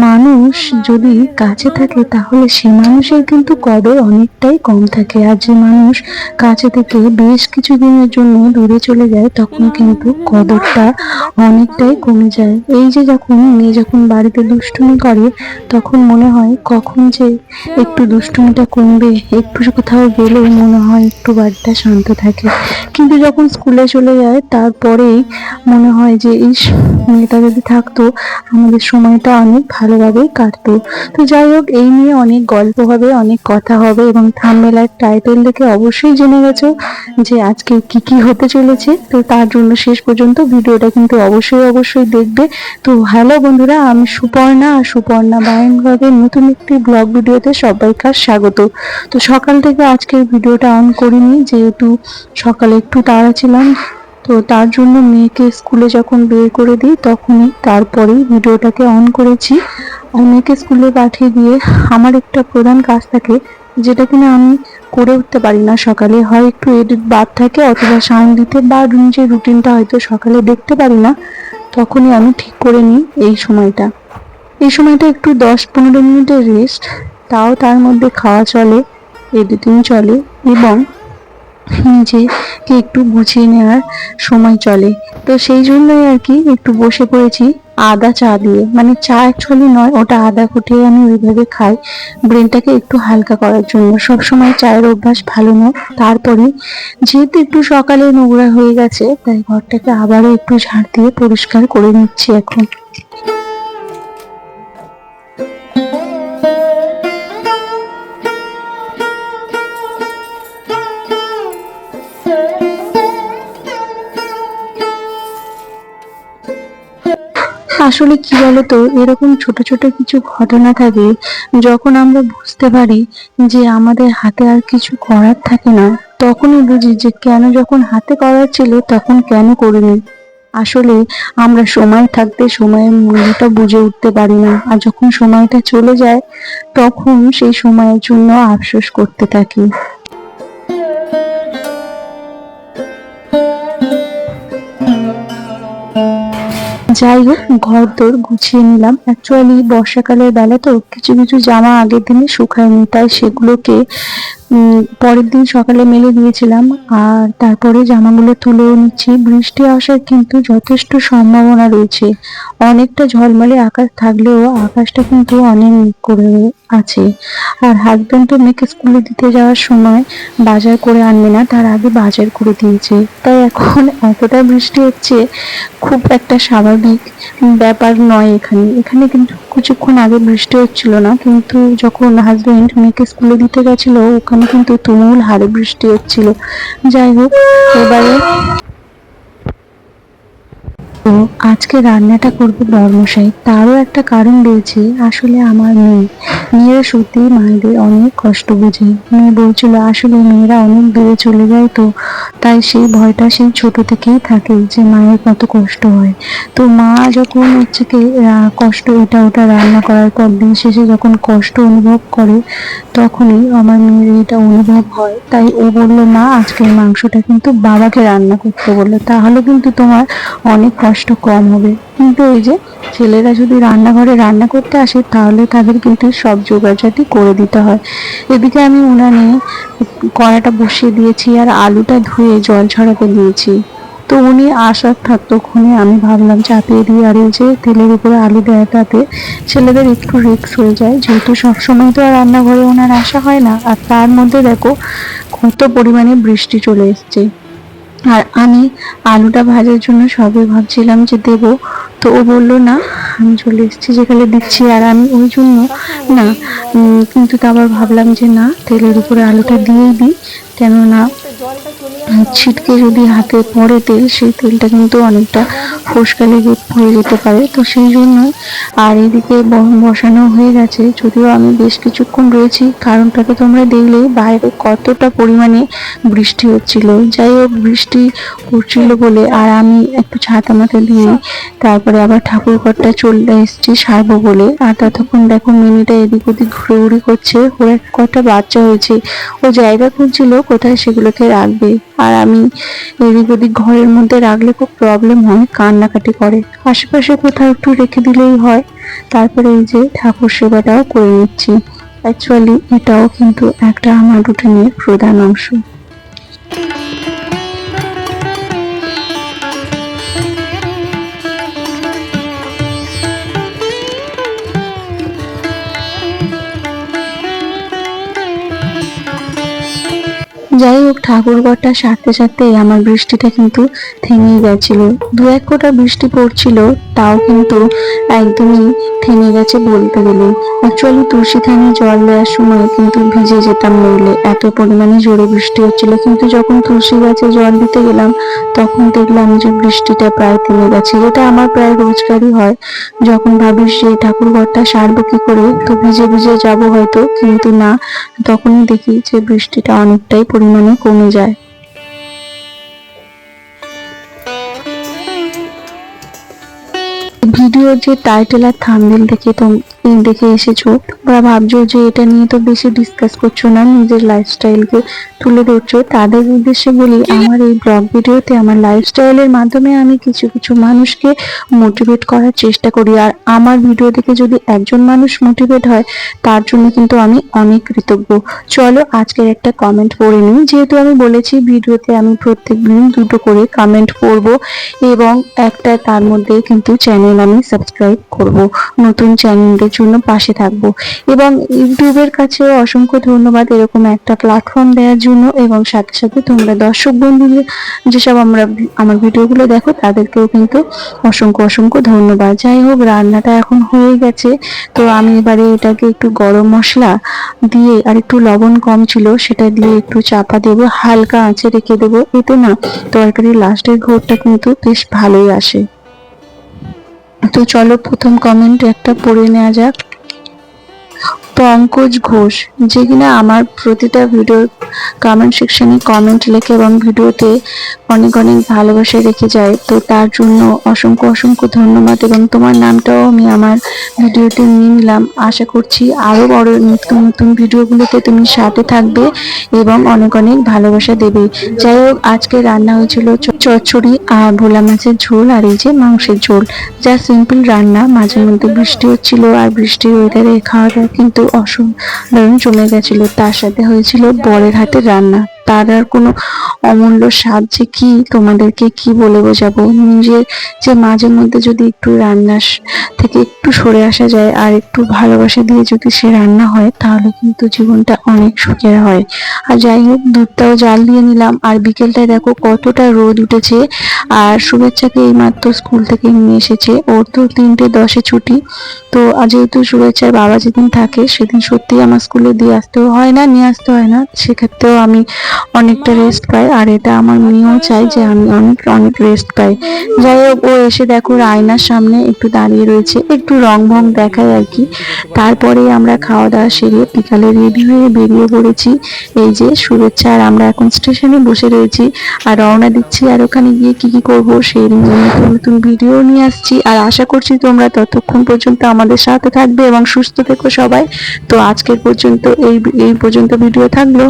মানুষ যদি কাছে থাকে, তাহলে সে মানুষের কিন্তু কদর অনেকটাই কম থাকে। আর যে মানুষ কাছে থেকে বেশ কিছু দিনের জন্য দূরে চলে যায়, তখন কিন্তু কদরটা অনেকটাই কমে যায়। এই যে যখন মেয়ে যখন বাড়িতে দুষ্টুমি করে, তখন মনে হয়, কখন যে একটু দুষ্টুমিটা কমবে, একটু কোথাও গেলে মনে হয় একটু বাড়িটা শান্ত থাকে। কিন্তু যখন স্কুলে চলে যায়, তারপরেই মনে হয় যে এই মেয়েটা যদি থাকতো, আমাদের সময়টা অনেক ভালোভাবে কাটতো। তো যাই হোক, এই নিয়ে অনেক গল্প হবে, অনেক কথা হবে এবং থামমেলার টাইটেল দেখে অবশ্যই জেনে গেছো যে আজকে কি কি হতে চলেছে। তো তার জন্য শেষ পর্যন্ত ভিডিওটা কিন্তু অবশ্যই অবশ্যই দেখবে। তো হ্যালো বন্ধুরা, আমি সুপর্ণা আর সুপর্ণা বায়নভাবে নতুন একটি ব্লগ ভিডিওতে সবাইকার স্বাগত। তো সকাল থেকে আজকের ভিডিওটা অন করিনি, যেহেতু সকালে একটু তাড়া ছিলাম তো তার জন্য মেয়েকে স্কুলে যখন বের করে দিই, তখনই তারপরেই ভিডিওটাকে অন করেছি। আর মেয়েকে স্কুলে পাঠিয়ে দিয়ে আমার একটা প্রধান কাজ থাকে, যেটা কিনা আমি করে উঠতে পারি না সকালে। হয় একটু এডিট বাদ থাকে অথবা সাউন্ড দিতে, বা নিজের রুটিনটা হয়তো সকালে দেখতে পারি না, তখনই আমি ঠিক করে নিই এই সময়টা। এই সময়টা একটু দশ পনেরো মিনিটের রেস্ট তাও তার মধ্যে খাওয়া চলে এডিটিং চলে, এবং নিজেকে একটু গুছিয়ে নেওয়ার সময় চলে। তো সেই জন্যই আর কি একটু বসে পড়েছি আদা চা দিয়ে। মানে চা অ্যাকচুয়ালি নয়, ওটা আদা ফুটিয়ে আমি ওইভাবে খাই। ব্রেনটাকে একটু হালকা করার জন্য। সব সময় চায়ের অভ্যাস ভালো নয়। তারপরে যেহেতু একটু সকালে নোংরা হয়ে গেছে, তাই ঘরটাকে আবারও একটু ঝাড় দিয়ে পরিষ্কার করে নিচ্ছি এখন। আসলে কি বলতো, এরকম ছোট ছোট কিছু ঘটনা থাকে যখন আমরা বুঝতে পারি যে আমাদের হাতে আর কিছু করার থাকে না, তখনই বুঝি যে কেন যখন হাতে করার ছিল তখন কেন করিনি। আসলে আমরা সময় থাকতে সময়ের মূল্যটা বুঝে উঠতে পারি না আর যখন সময়টা চলে যায় তখন সেই সময়ের জন্য আফসোস করতে থাকি। যাই হোক ঘর দোর গুছিয়ে নিলাম। অ্যাকচুয়ালি বর্ষাকালের বেলা তো কিছু কিছু জামা আগের দিনে শুকায়নি, তাই সেগুলোকে পরের দিন সকালে মেলে দিয়েছিলাম, আর তারপরে জামাগুলো তুলেও নিচ্ছি। বৃষ্টি আসার কিন্তু যথেষ্ট সম্ভাবনা রয়েছে। অনেকটা ঝলমলে আকাশ থাকলেও আকাশটা কিন্তু অনেক করে আছে। আর হাজব্যান্ড তো মেয়েকে স্কুলে দিতে যাওয়ার সময় বাজার করে আনবে না, তার আগে বাজার করে দিয়েছে। তাই এখন এতটা বৃষ্টি হচ্ছে, খুব একটা স্বাভাবিক ব্যাপার নয় এখানে। এখানে কিন্তু কিছুক্ষণ আগে বৃষ্টি হচ্ছিল না, কিন্তু যখন হাজবেন্ড মেয়েকে স্কুলে দিতে গেছিল, ওখানে কিন্তু তুমুল হারে বৃষ্টি হচ্ছিল। যাই হোক, এবারে তো আজকে রান্নাটা করবে বর্মশাই। তারও একটা কারণ রয়েছে, আসলে আমার মেয়ে। মেয়েরা সত্যি মায়েদের অনেক কষ্ট বোঝে। মেয়ে বলছিল, আসলে মেয়েরা অনেক দূরে চলে যায় তো। তাই সেই ভয়টা সেই ছোট থেকেই থাকে যে মায়ের কত কষ্ট হয়। তো মা যখন হচ্ছে কি কষ্ট এটা ওটা রান্না করার পর দিন শেষে যখন কষ্ট অনুভব করে, তখনই আমার মেয়ের এটা অনুভব হয়। তাই ও বলল, মা, আজকের মাংসটা কিন্তু বাবাকে রান্না করতে বলল। তাহলে কিন্তু তোমার অনেক কষ্ট কম হবে। কিন্তু এই যে ছেলেরা যদি রান্নাঘরে রান্না করতে আসে, তাহলে তাদের কিন্তু সব জোগাড়জাতি করে দিতে হয়। এদিকে আমি উনানে কড়াটা বসিয়ে দিয়েছি আর আলুটা ধুয়ে জল ছড়াতে দিয়েছি। তো উনি আসার ততক্ষণে আমি ভাবলাম চাপিয়ে দিই আর এই যে তেলের উপরে আলু দেওয়াটাতে ছেলেদের একটু রিক্স হয়ে যায়। যেহেতু সবসময় তো আর রান্নাঘরে ওনার আসা হয় না। আর তার মধ্যে দেখো কত পরিমাণে বৃষ্টি চলে এসছে। আর আমি আলুটা ভাজার জন্য সবে ভাবছিলাম যে দেব। তো ও বলল, না, আমি চলে এসেছি যেখানে দিচ্ছি, আর আমি ওই জন্য না কিন্তু তা আবার ভাবলাম যে না, তেলের উপরে আলুটা দিয়েই দিই। কেননা ছিটকে যদি হাতে পড়ে তেল সেই তেলটা কিন্তু অনেকটা ফসকা লেগে পড়ে যেতে পারে। তো সেই জন্য আর এদিকে বসানো হয়ে গেছে। যদিও আমি বেশ কিছুক্ষণ রয়েছি কারণটা তো তোমরা দেখলে বাইরে কতটা পরিমাণে বৃষ্টি হচ্ছিল। যাই হোক বৃষ্টি পড়ছিল বলে আর আমি একটু ছাতা মাথা দিয়ে তারপরে আবার ঠাকুর ঘরটা চলে এসেছি সারবো বলে। আর ততক্ষণ দেখো মিনিটা এদিক ওদিক ঘুরে ঘুরে করছে। ওর কটা বাচ্চা হয়েছে। ও জায়গা খুঁজছিল কোথায় সেগুলোকে রাখবে। আর আমি এদিক ওদিক ঘরের মধ্যে রাখলে খুব প্রবলেম হয়, কান্নাকাটি করে। আশেপাশে কোথাও একটু রেখে দিলেই হয়। তারপরে এই যে ঠাকুর সেবাটাও করে নিচ্ছি। অ্যাকচুয়ালি এটাও কিন্তু একটা আমার রুটিনের প্রধান অংশ। যাই হোক, ঠাকুরঘরটা সারতে সারতে আমার বৃষ্টিটা কিন্তু থেমেই গেছিল। দু এক কোটা বৃষ্টি পড়ছিল, তাও কিন্তু একদমই থেমে গেছে বলতে গেলে। অ্যাকচুয়ালি তুলসী থানে জল দেওয়ার সময় কিন্তু ভিজে যেতাম নইলে, এত পরিমাণে জোরে বৃষ্টি হচ্ছিল। কিন্তু যখন তুলসী গাছে জল দিতে গেলাম, তখন দেখলাম যে বৃষ্টিটা প্রায় থেমে গেছে। এটা আমার প্রায় রোজগারই হয়। যখন ভাবিস যে ঠাকুর ঘরটা সারবো কি করে, তো ভিজে ভিজে যাব হয়তো, কিন্তু না। তখনই দেখি যে বৃষ্টিটা অনেকটাই পরিমাণে কমে যায়। ভিডিওর যে টাইটেল আর থাম্বনেল দেখে তো দেখে এসেছ। তোমরা ভাবছ যে এটা নিয়ে তো বেশি ডিসকাস করছ না নিজের লাইফস্টাইলকে তুলে ধরছো। তাদের উদ্দেশ্যে বলি আমার এই ব্লগ ভিডিওতে আমার লাইফস্টাইলের মাধ্যমে আমি কিছু কিছু মানুষকে মোটিভেট করার চেষ্টা করি। আর আমার ভিডিও দেখে যদি একজন মানুষ মোটিভেট হয় তার জন্য কিন্তু আমি অনেক কৃতজ্ঞ। চলো আজকের একটা কমেন্ট পড়ে নিই। যেহেতু আমি বলেছি ভিডিওতে আমি প্রত্যেক দিন দুটো করে কমেন্ট পড়ব এবং একটা তার মধ্যে কিন্তু চ্যানেল আমি সাবস্ক্রাইব করব। নতুন চ্যানেলের জন্য পাশে থাকব। এবং ইউটিউবের কাছেও অসংখ্য ধন্যবাদ এরকম একটা প্ল্যাটফর্ম দেওয়ার জন্য। এবং সাথে সাথে তোমরা দর্শক বন্ধুদের যেসব আমরা আমার ভিডিওগুলো দেখো, তাদেরকেও কিন্তু অসংখ্য অসংখ্য ধন্যবাদ। যাই হোক, রান্নাটা এখন হয়ে গেছে। তো আমি এবারে এটাকে একটু গরম মশলা দিয়ে আর একটু লবণ কম ছিল, সেটা দিয়ে একটু চাপা দেবো। হালকা আঁচে রেখে দেবো। এতে না তরকারির লাস্টের ঘোরটা কিন্তু বেশ ভালোই আসে। তো চলো প্রথম কমেন্ট একটা পড়ে নেওয়া যাক। পঙ্কজ ঘোষ, যে কিনা আমার প্রতিটা ভিডিওর কমেন্ট সেকশনে কমেন্ট লেখে এবং ভিডিওতে অনেক অনেক ভালোবাসা রেখে যায়। তো তার জন্য অসংখ্য অসংখ্য ধন্যবাদ এবং তোমার নামটাও আমি আমার ভিডিওতে নিয়ে নিলাম। আশা করছি আরও বড় নতুন নতুন ভিডিওগুলোতে তুমি সাথে থাকবে এবং অনেক অনেক ভালোবাসা দেবে। যাই হোক, আজকে রান্না হয়েছিল চচ্চড়ি আর ভোলা মাছের ঝোল আর এই যে মাংসের ঝোল। যা সিম্পল রান্না মাঝে মধ্যে বৃষ্টি হচ্ছিল আর বৃষ্টির ওয়েদারে খাওয়া দাওয়া কিন্তু অসাধারণ জমে গেছিল। তার সাথে হয়েছিল বরের হাতে রান্না। তার আর কোনো অমূল্য স্বাদ যে কি? তোমাদেরকে কি বলে বোঝাবো? নিজের যে মাঝে মধ্যে যদি একটু রান্না থেকে একটু সরে আসা যায় আর একটু ভালোবাসা দিয়ে যদি সে রান্না হয়, তাহলে কিন্তু জীবনটা অনেক সুখের হয়। আর যাই হোক, দুধটাও জাল দিয়ে নিলাম। আর বিকেলটায় দেখো কতটা রোদ উঠেছে। আর শুভেচ্ছাকে এইমাত্র স্কুল থেকে নিয়ে এসেছে। ওর তো তিনটে দশে ছুটি। তো আজ যেহেতু শুভেচ্ছার বাবা যেদিন থাকে, সেদিন সত্যি আমার স্কুলে দিয়ে আসতেও হয় না, নিয়ে আসতে হয় না। সেক্ষেত্রেও আমি অনেকটা রেস্ট পাই আর এটা আমার মেয়েও চাই যে আমি অনেক অনেক রেস্ট পাই। যাই হোক, ও এসে দেখো আয়নার সামনে একটু দাঁড়িয়ে রয়েছে। একটু রং ভং দেখায় আর কি। তারপরে আমরা খাওয়া দাওয়া সেরে বিকালে রেডি হয়ে বেরিয়ে পড়েছি। এই যে শুভেচ্ছা, আর আমরা এখন স্টেশনে বসে রয়েছি। আর রওনা দিচ্ছি, আর ওখানে গিয়ে কি কি করব সেই নতুন নতুন ভিডিও নিয়ে আসছি। আর আশা করছি তোমরা ততক্ষণ পর্যন্ত আমাদের সাথে থাকবে এবং সুস্থ থেকো সবাই। তো আজকের পর্যন্ত এই এই পর্যন্ত ভিডিও থাকল।